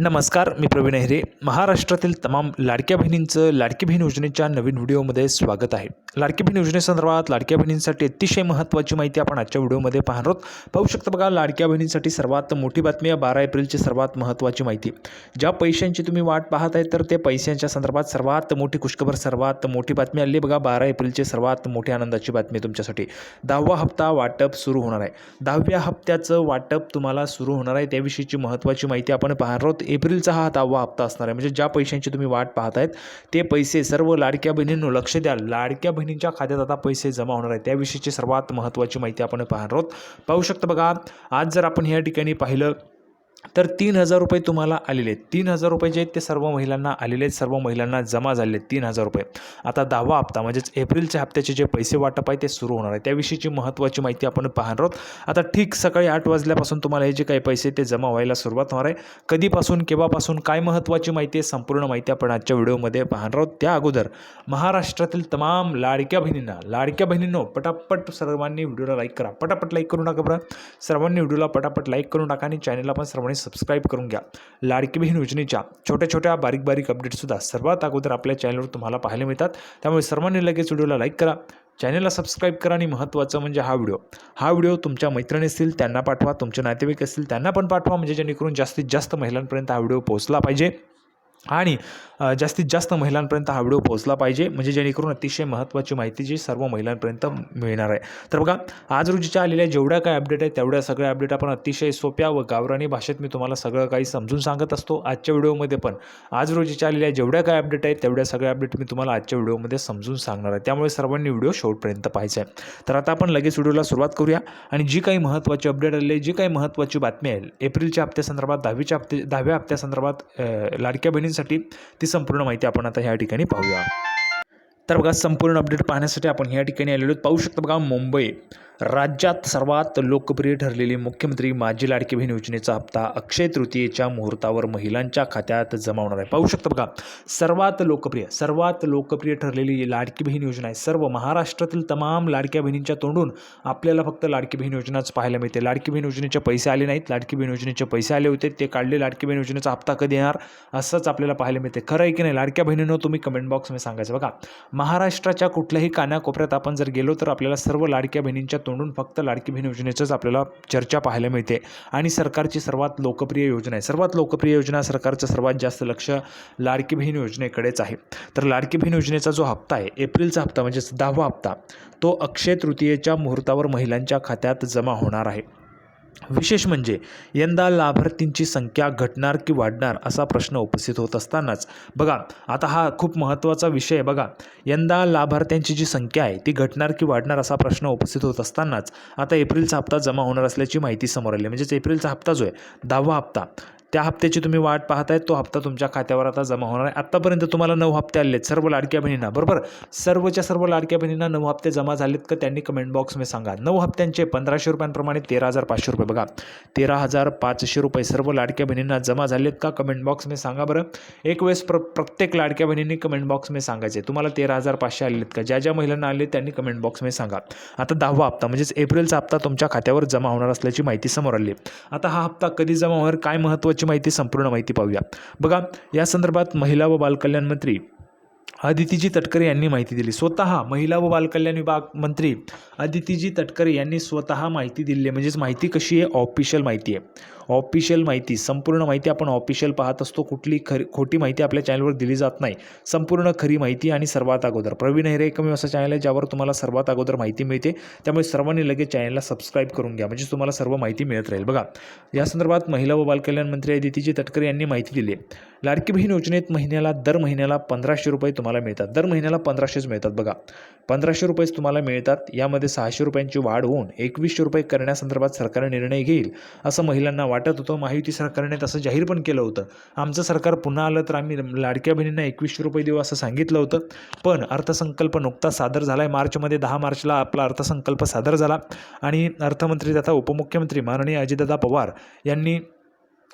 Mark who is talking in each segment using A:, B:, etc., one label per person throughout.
A: नमस्कार मी प्रवीण अहिरे महाराष्ट्रातील तमाम लाडक्या बहिणींचं लाडकी बहीण योजनेच्या नवीन व्हिडिओमध्ये स्वागत आहे. लाडकी बहीण योजनेसंदर्भात लाडक्या बहिणींसाठी अतिशय महत्त्वाची माहिती आपण आजच्या व्हिडिओमध्ये पाहणार आहोत. पाहू शकता बघा लाडक्या बहिणींसाठी सर्वात मोठी बातमी आहे बारा एप्रिलची सर्वात महत्त्वाची माहिती. ज्या पैशांची तुम्ही वाट पाहत आहे तर ते पैशांच्या संदर्भात सर्वात मोठी खुशखबर सर्वात मोठी बातमी आली बघा बारा एप्रिलची सर्वात मोठी आनंदाची बातमी तुमच्यासाठी. दहावा हप्ता वाटप सुरू होणार आहे. दहाव्या हप्त्याचं वाटप तुम्हाला सुरू होणार आहे त्याविषयीची महत्त्वाची माहिती आपण पाहणार आहोत. एप्रिलचा हा दहावा हप्ता असणार आहे. म्हणजे ज्या पैशांची तुम्ही वाट पाहत आहेत ते पैसे सर्व लाडक्या बहिणींनो लक्ष द्या. लाडक्या बहिणींच्या खात्यात आता पैसे जमा होणार आहे त्याविषयीची सर्वात महत्त्वाची माहिती आपण पाहणार आहोत. पाहू शकता बघा आज जर आपण ह्या ठिकाणी पाहिलं तर तीन हजार रुपये तुम्हाला आलेले आहेत. तीन हजार रुपये जे आहेत ते सर्व महिलांना आलेले आहेत. सर्व महिलांना जमा झालेले आहेत. तीन हजार रुपये. आता दहावा हप्ता म्हणजेच एप्रिलच्या हप्त्याचे जे पैसे वाटप आहे ते सुरू होणार आहे. त्याविषयीची महत्त्वाची माहिती आपण पाहणार आहोत. आता ठीक सकाळी आठ वाजल्यापासून तुम्हाला हे जे काही पैसे ते जमा व्हायला सुरुवात होणार आहे. कधीपासून केव्हापासून काय महत्त्वाची माहिती आहे संपूर्ण माहिती आपण आजच्या व्हिडिओमध्ये पाहणार आहोत. त्या अगोदर महाराष्ट्रातील तमाम लाडक्या बहिणींना लाडक्या बहिणींनो पटापट सर्वांनी व्हिडिओला लाईक करा. पटापट लाईक करू नका बरं. सर्वांनी व्हिडिओला पटापट लाईक करून टाका आणि चॅनलला पण सर्वांनी सबस्क्राईब करून घ्या. लाडकी बहीण योजनेच्या छोट्या छोट्या बारीक बारीक अपडेटसुद्धा सर्वात अगोदर आपल्या चॅनलवर तुम्हाला पाहायला मिळतात. त्यामुळे सर्वांनी लगेच व्हिडिओला लाईक करा. चॅनलला सबस्क्राईब करा आणि महत्त्वाचं म्हणजे हा व्हिडिओ हा व्हिडिओ तुमच्या मैत्रिणी असतील त्यांना पाठवा. तुमचे नातेवाईक असतील त्यांना पण पाठवा. म्हणजे जेणेकरून जास्तीत जास्त महिलांपर्यंत हा व्हिडिओ पोहोचला पाहिजे. आणि जास्तीत जास्त महिलांपर्यंत हा व्हिडिओ पोहोचला पाहिजे म्हणजे जेणेकरून अतिशय महत्त्वाची माहिती जी सर्व महिलांपर्यंत मिळणार आहे. तर बघा आज रोजीच्या आलेल्या जेवढ्या काय अपडेट आहेत तेवढ्या सगळ्या अपडेट आपण अतिशय सोप्या व गावरानी भाषेत मी तुम्हाला सगळं काही समजून सांगत असतो आजच्या व्हिडिओमध्ये पण. आज रोजीच्या आलेल्या जेवढ्या काय अपडेट आहेत तेवढ्या सगळ्या अपडेट मी तुम्हाला आजच्या व्हिडिओमध्ये समजून सांगणार आहे. त्यामुळे सर्वांनी व्हिडिओ शेवटपर्यंत पाहायचा आहे. तर आता आपण लगेच व्हिडिओला सुरुवात करूया आणि जी काही महत्त्वाची अपडेट आलेली जी काही महत्त्वाची बातमी आहे एप्रिलच्या हप्त्यासंदर्भात दहावीच्या हप्ते दहाव्या हप्त्यासंदर्भात लाडक्या लाडक्या बहिणींसाठी ती संपूर्ण माहिती आपण आता ह्या ठिकाणी पाहूया तर बघा संपूर्ण अपडेट पाहण्यासाठी आपण ह्या ठिकाणी आलेलो आहोत. पाहू शकता बघा मुंबई राज्यात सर्वात लोकप्रिय ठरलेली मुख्यमंत्री माझी लाडकी बहीण योजनेचा हप्ता अक्षय तृतीयेच्या मुहूर्तावर महिलांच्या खात्यात जमा होणार आहे. पाहू शकता बघा सर्वात लोकप्रिय सर्वात लोकप्रिय ठरलेली लाडकी बहीण योजना आहे. सर्व महाराष्ट्रातील तमाम लाडक्या बहिणींच्या तोंडून आपल्याला फक्त लाडकी बहीण योजनाच पाहायला मिळते. लाडकी बहीण योजनेचे पैसे आले नाहीत. लाडकी बहीण योजनेचे पैसे आले होते. ते काढले. लाडकी बहीण योजनेचा हप्ता कधी येणार? असंच आपल्याला पाहायला मिळते. खरं आहे की नाही लाडक्या बहिणीनं तुम्ही कमेंट बॉक्समध्ये सांगायचं बघा. महाराष्ट्राच्या कुठल्याही कानाकोपऱ्यात आपण जर गेलो तर आपल्याला सर्व लाडक्या बहिणींच्या तोंडून फक्त लाडकी बहीण योजनेचंच आपल्याला चर्चा पाहायला मिळते. आणि सरकारची सर्वात लोकप्रिय योजना आहे. सर्वात लोकप्रिय योजना सरकारचं सर्वात जास्त लक्ष लाडकी बहीण योजनेकडेच आहे. तर लाडकी बहीण योजनेचा जो हप्ता आहे एप्रिलचा हप्ता म्हणजेच दहावा हप्ता तो अक्षय तृतीयेच्या मुहूर्तावर महिलांच्या खात्यात जमा होणार आहे. विशेष म्हणजे यंदा लाभार्थींची संख्या घटणार की वाढणार असा प्रश्न उपस्थित होत असतानाच. बघा आता हा खूप महत्त्वाचा विषय आहे. बघा यंदा लाभार्थ्यांची जी संख्या आहे ती घटणार की वाढणार असा प्रश्न उपस्थित होत असतानाच आता एप्रिलचा हप्ता जमा होणार असल्याची माहिती समोर आली. आहे. म्हणजेच एप्रिलचा हप्ता जो आहे दहावा हप्ता. त्या हप्त्याची तुम्ही वाट पाहताय तो हप्ता तुमच्या खात्यावर आता जमा होणार आहे. आत्तापर्यंत तुम्हाला नऊ हप्ते आले आहेत सर्व लाडक्या बहिणींना बरोबर? सर्वच्या सर्व लाडक्या बहिणींना नऊ हप्ते जमा झालेत का त्यांनी कमेंट बॉक्समध्ये सांगा. नऊ हप्त्यांचे पंधराशे रुपयांप्रमाणे तेरा हजार पाचशे रुपये बघा. तेरा हजार पाचशे रुपये सर्व लाडक्या बहिणींना जमा झालेत का कमेंट बॉक्समध्ये सांगा बरं. एक वेळेस प्र प्रत्येक लाडक्या बहिणींनी कमेंट बॉक्समध्ये सांगायचे तुम्हाला तेरा हजार पाचशे आलेत का? ज्या ज्या महिलांना आले त्यांनी कमेंट बॉक्समध्ये सांगा. आता दहावा हप्ता म्हणजेच एप्रिलचा हप्ता तुमच्या खात्यावर जमा होणार असल्याची माहिती समोर आली. आता हा हप्ता कधी जमा होणार काय महत्त्वाची माहिती संपूर्ण माहिती पाहूया. बघा या संदर्भात महिला व बालकल्याण मंत्री अदितीजी तटकरे यांनी माहिती दिली. स्वतः महिला व बालकल्याण विभाग मंत्री अदितीजी तटकरे यांनी स्वतः माहिती दिली. आहे म्हणजेच माहिती कशी आहे? ऑफिशियल माहिती आहे. ऑफिशियल माहिती. संपूर्ण माहिती आपण ऑफिशियल पाहत असतो. कुठली खरी खोटी माहिती आपल्या चॅनलवर दिली जात नाही. संपूर्ण खरी माहिती आणि सर्वात अगोदर. प्रवीण हेरे एकमेव असं चॅनल आहे ज्यावर तुम्हाला सर्वात अगोदर माहिती मिळते. त्यामुळे सर्वांनी लगेच चॅनलला सबस्क्राईब करून घ्या. म्हणजे तुम्हाला सर्व माहिती मिळत राहील. बघा या संदर्भात महिला व बालकल्याण मंत्री अदितीजी तटकरे यांनी माहिती दिली आहे. लाडकी बहीण योजनेत महिन्याला दर महिन्याला पंधराशे रुपये तुम्हाला मिळतात. दर महिन्याला पंधराशेच मिळतात बघा. पंधराशे रुपयेच तुम्हाला मिळतात. यामध्ये सहाशे रुपयांची वाढ होऊन एकवीसशे रुपये करण्यासंदर्भात सरकार निर्णय घेईल असं महिलांना वाटत होतं. महायुती सरकारने तसं जाहीर पण केलं होतं. आमचं सरकार पुन्हा आलं तर आम्ही लाडक्या बहिणींना एकवीसशे रुपये देऊ असं सांगितलं होतं. पण अर्थसंकल्प नुकताच सादर झाला आहे मार्चमध्ये दहा मार्चला आपला अर्थसंकल्प सादर झाला. आणि अर्थमंत्री तथा उपमुख्यमंत्री माननीय अजितदादा पवार यांनी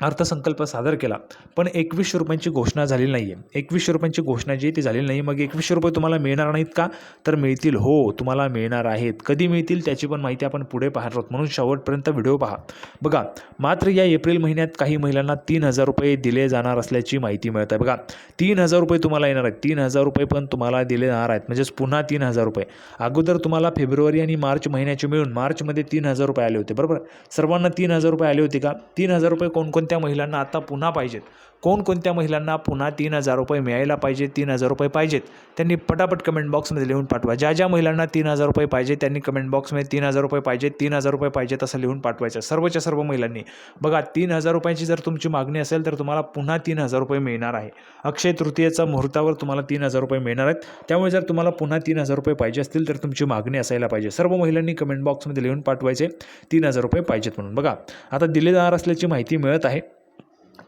A: अर्थसंकल्प सादर केला. पण एकवीसशे रुपयांची घोषणा झालेली नाही आहे एकवीसशे रुपयांची घोषणा जी आहे ती झालेली नाही मग एकवीसशे रुपये तुम्हाला मिळणार नाहीत का? तर मिळतील. हो तुम्हाला मिळणार आहेत. कधी मिळतील त्याची पण माहिती आपण पुढे पाहणार आहोत. म्हणून शेवटपर्यंत व्हिडिओ पहा. बघा मात्र या एप्रिल महिन्यात काही महिलांना तीन हजार रुपये दिले जाणार असल्याची माहिती मिळत आहे. बघा तीन हजार रुपये तुम्हाला येणार आहेत. तीन हजार रुपये पण तुम्हाला दिले जाणार आहेत. म्हणजेच पुन्हा तीन हजार रुपये. अगोदर तुम्हाला फेब्रुवारी आणि मार्च महिन्याचे मिळून मार्चमध्ये तीन हजार रुपये आले होते. बरोबर? सर्वांना तीन हजार रुपये आले होते का? तीन हजार रुपये कोणकोण त्या महिलांना आता पुन्हा पाहिजेत. कोणकोणत्या महिलांना पुन्हा तीन हजार रुपये मिळायला पाहिजे तीन हजार रुपये पाहिजेत त्यांनी पटापट कमेंट बॉक्समध्ये लिहून पाठवा ज्या ज्या महिलांना तीन हजार रुपये पाहिजे त्यांनी कमेंट बॉक्समध्ये तीन हजार रुपये पाहिजे तीन हजार रुपये पाहिजेत असं लिहून पाठवायचं सर्वच्या सर्व महिलांनी बघा तीन हजार रुपयांची जर तुमची मागणी असेल तर तुम्हाला पुन्हा तीन हजार रुपये मिळणार आहे अक्षय तृतीयेचा मुहूर्तावर तुम्हाला तीन हजार रुपये मिळणार आहेत त्यामुळे जर तुम्हाला पुन्हा तीन हजार रुपये पाहिजे असतील तर तुमची मागणी असायला पाहिजे सर्व महिलांनी कमेंट बॉक्समध्ये लिहून पाठवायचे तीन हजार रुपये पाहिजेत म्हणून बघा आता दिले जाणार असल्याची माहिती मिळत आहे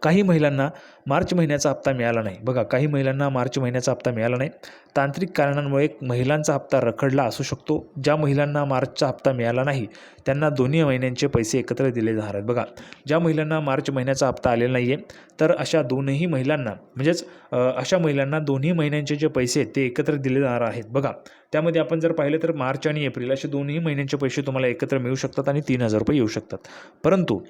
A: काही महिलांना मार्च महिन्याचा हप्ता मिळाला नाही. बघा काही महिलांना मार्च महिन्याचा हप्ता मिळाला नाही. तांत्रिक कारणांमुळे महिलांचा हप्ता रखडला असू शकतो. ज्या महिलांना मार्चचा हप्ता मिळाला नाही त्यांना दोन्ही महिन्यांचे पैसे एकत्र दिले जाणार आहेत. बघा ज्या महिलांना मार्च महिन्याचा हप्ता आलेला नाही आहे तर अशा दोनही महिलांना म्हणजेच अशा महिलांना दोन्ही महिन्यांचे जे पैसे आहेत ते एकत्र दिले जाणार आहेत. बघा त्यामध्ये आपण जर पाहिलं तर मार्च आणि एप्रिल असे दोन्ही महिन्यांचे पैसे तुम्हाला एकत्र मिळू शकतात आणि तीन हजार रुपये येऊ शकतात. परंतु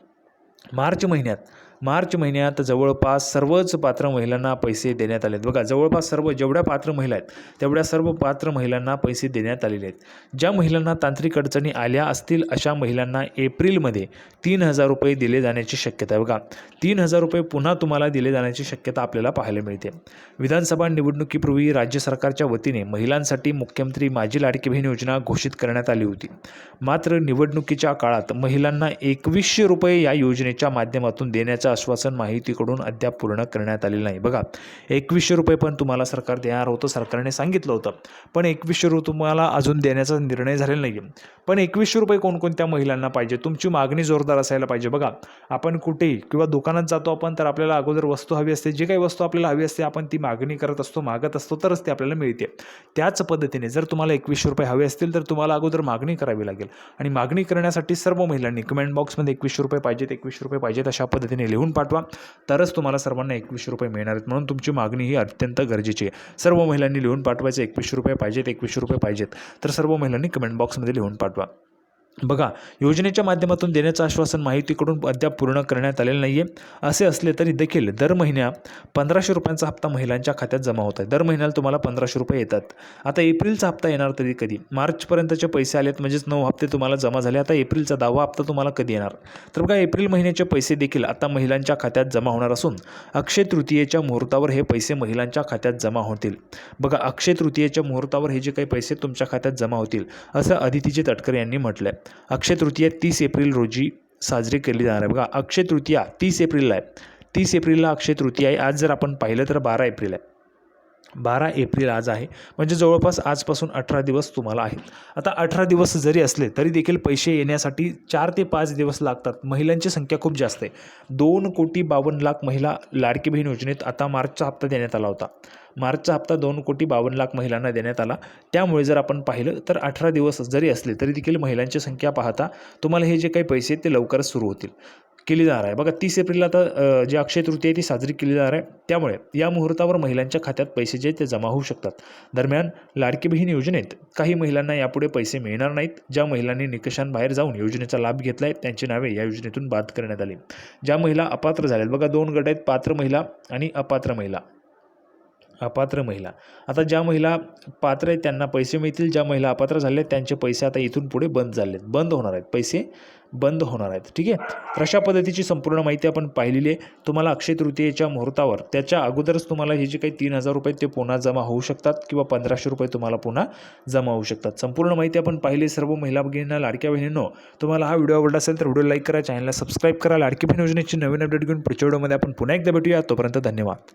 A: मार्च महिन्यात मार्च महिन्यात जवळपास सर्वच पात्र महिलांना पैसे देण्यात आले आहेत बघा जवळपास सर्व जेवढ्या पात्र महिला आहेत तेवढ्या सर्व पात्र महिलांना पैसे देण्यात आलेले आहेत. ज्या महिलांना तांत्रिक अडचणी आल्या असतील अशा महिलांना एप्रिलमध्ये तीन हजार रुपये दिले जाण्याची शक्यता आहे. बघा तीन हजार रुपये पुन्हा तुम्हाला दिले जाण्याची शक्यता आपल्याला पाहायला मिळते. विधानसभा निवडणुकीपूर्वी राज्य सरकारच्या वतीने महिलांसाठी मुख्यमंत्री माझी लाडकी बहीण योजना घोषित करण्यात आली होती. मात्र निवडणुकीच्या काळात महिलांना एकवीसशे रुपये या योजनेच्या माध्यमातून देण्याचा आश्वासन माहितीकडून अद्याप पूर्ण करण्यात आलेलं नाही. बघा एकवीसशे रुपये पण तुम्हाला सरकार देणार होतं सरकारने सांगितलं होतं. पण एकवीसशे रुपये तुम्हाला अजून देण्याचा निर्णय झालेला नाही आहे पण एकवीसशे रुपये कोणकोणत्या महिलांना पाहिजे? तुमची मागणी जोरदार असायला पाहिजे. बघा आपण कुठेही किंवा दुकानात जातो आपण तर आपल्याला अगोदर वस्तू हवी असते. जी काही वस्तू आपल्याला हवी असते आपण ती मागणी करत असतो मागत असतो तरच ती आपल्याला मिळते. त्याच पद्धतीने जर तुम्हाला एकवीसशे रुपये हवे असतील तर तुम्हाला अगोदर मागणी करावी लागेल. आणि मागणी करण्यासाठी सर्व महिलांनी कमेंट बॉक्समध्ये एकवीसशे रुपये पाहिजेत एकवीसशे रुपये पाहिजेत अशा पद्धतीने लिहून पाठवा. तरच तुम्हाला सर्वांना एकवीसशे रुपये मिळणार आहेत. म्हणून तुमची मागणी ही अत्यंत गरजेची आहे. सर्व महिलांनी लिहून पाठवायचे एकवीसशे रुपये पाहिजेत एकवीसशे रुपये पाहिजेत. तर सर्व महिलांनी कमेंट बॉक्समध्ये लिहून पाठवा. बघा योजनेच्या माध्यमातून देण्याचं आश्वासन माहितीकडून अद्याप पूर्ण करण्यात आलेलं नाही आहे असे असले तरी देखील दर महिन्या पंधराशे रुपयांचा हप्ता महिलांच्या खात्यात जमा होत आहे. दर महिन्याला तुम्हाला पंधराशे रुपये येतात. आता एप्रिलचा हप्ता येणार तरी कधी? मार्चपर्यंतचे पैसे आलेत म्हणजेच नऊ हप्ते तुम्हाला जमा झाले. आता एप्रिलचा दहावा हप्ता तुम्हाला कधी येणार? तर बघा एप्रिल महिन्याचे पैसे देखील आता महिलांच्या खात्यात जमा होणार असून अक्षय तृतीयेच्या मुहूर्तावर हे पैसे महिलांच्या खात्यात जमा होतील. बघा अक्षय तृतीयेच्या मुहूर्तावर हे जे काही पैसे तुमच्या खात्यात जमा होतील असं अदितीजी तटकर यांनी म्हटलं आहे अक्षय तृतीया तीस एप्रिल रोजी साजरी केली जाणार आहे. बघा अक्षय तृतीया तीस एप्रिलला आहे. तीस एप्रिलला अक्षय तृतीया आहे. आज जर आपण पाहिलं तर बारा एप्रिल आहे. बारा एप्रिल आज आहे. म्हणजे जवळपास आजपासून अठरा दिवस तुम्हाला आहेत. आता अठरा दिवस जरी असले तरी देखील पैसे येण्यासाठी चार ते पाच दिवस लागतात. महिलांची संख्या खूप जास्त आहे. दोन कोटी बावन्न लाख महिला लाडकी बहीण योजनेत आता मार्चचा हप्ता देण्यात आला होता. मार्चचा हप्ता दोन कोटी बावन्न लाख महिलांना देण्यात आला. त्यामुळे जर आपण पाहिलं तर अठरा दिवस जरी असले तरी देखील महिलांची संख्या पाहता तुम्हाला हे जे काही पैसे आहेत ते लवकरच सुरू होतील. केली जाणार आहे. बघा तीस एप्रिलला आता जी अक्षय तृतीय आहे ती साजरी केली जाणार आहे. त्यामुळे या मुहूर्तावर महिलांच्या खात्यात पैसे जे ते जमा होऊ शकतात. दरम्यान लाडकी बहीण योजनेत काही महिलांना यापुढे पैसे मिळणार नाहीत. ज्या महिलांनी निकषांबाहेर जाऊन योजनेचा लाभ घेतला आहे त्यांची नावे या योजनेतून बाद करण्यात आली. ज्या महिला अपात्र झाल्यात बघा दोन गट आहेत पात्र महिला आणि अपात्र महिला. अपात्र महिला. आता ज्या महिला पात्र आहेत त्यांना पैसे मिळतील. ज्या महिला अपात्र झाले आहेत त्यांचे पैसे आता इथून पुढे बंद झाले आहेत बंद होणार आहेत. पैसे बंद होणार आहेत. ठीक आहे? तर अशा पद्धतीची संपूर्ण माहिती आपण पाहिलेली आहे. तुम्हाला अक्षय तृतीयेच्या मुहूर्तावर त्याच्या अगोदरच तुम्हाला हे जे काही तीन हजार रुपये ते पुन्हा जमा होऊ शकतात किंवा पंधराशे रुपये तुम्हाला पुन्हा जमा होऊ शकतात. संपूर्ण माहिती आपण पाहिली सर्व महिला भगिनींना लाडक्या बहिणींनो तुम्हाला हा व्हिडिओ आवडला असेल तर व्हिडिओ लाईक करा चॅनलला सबस्क्राईब करा. लाडकी बहीण योजनेची नवीन अपडेट घेऊन पुढच्या व्हिडिओमध्ये आपण पुन्हा एकदा भेटूया. तोपर्यंत धन्यवाद.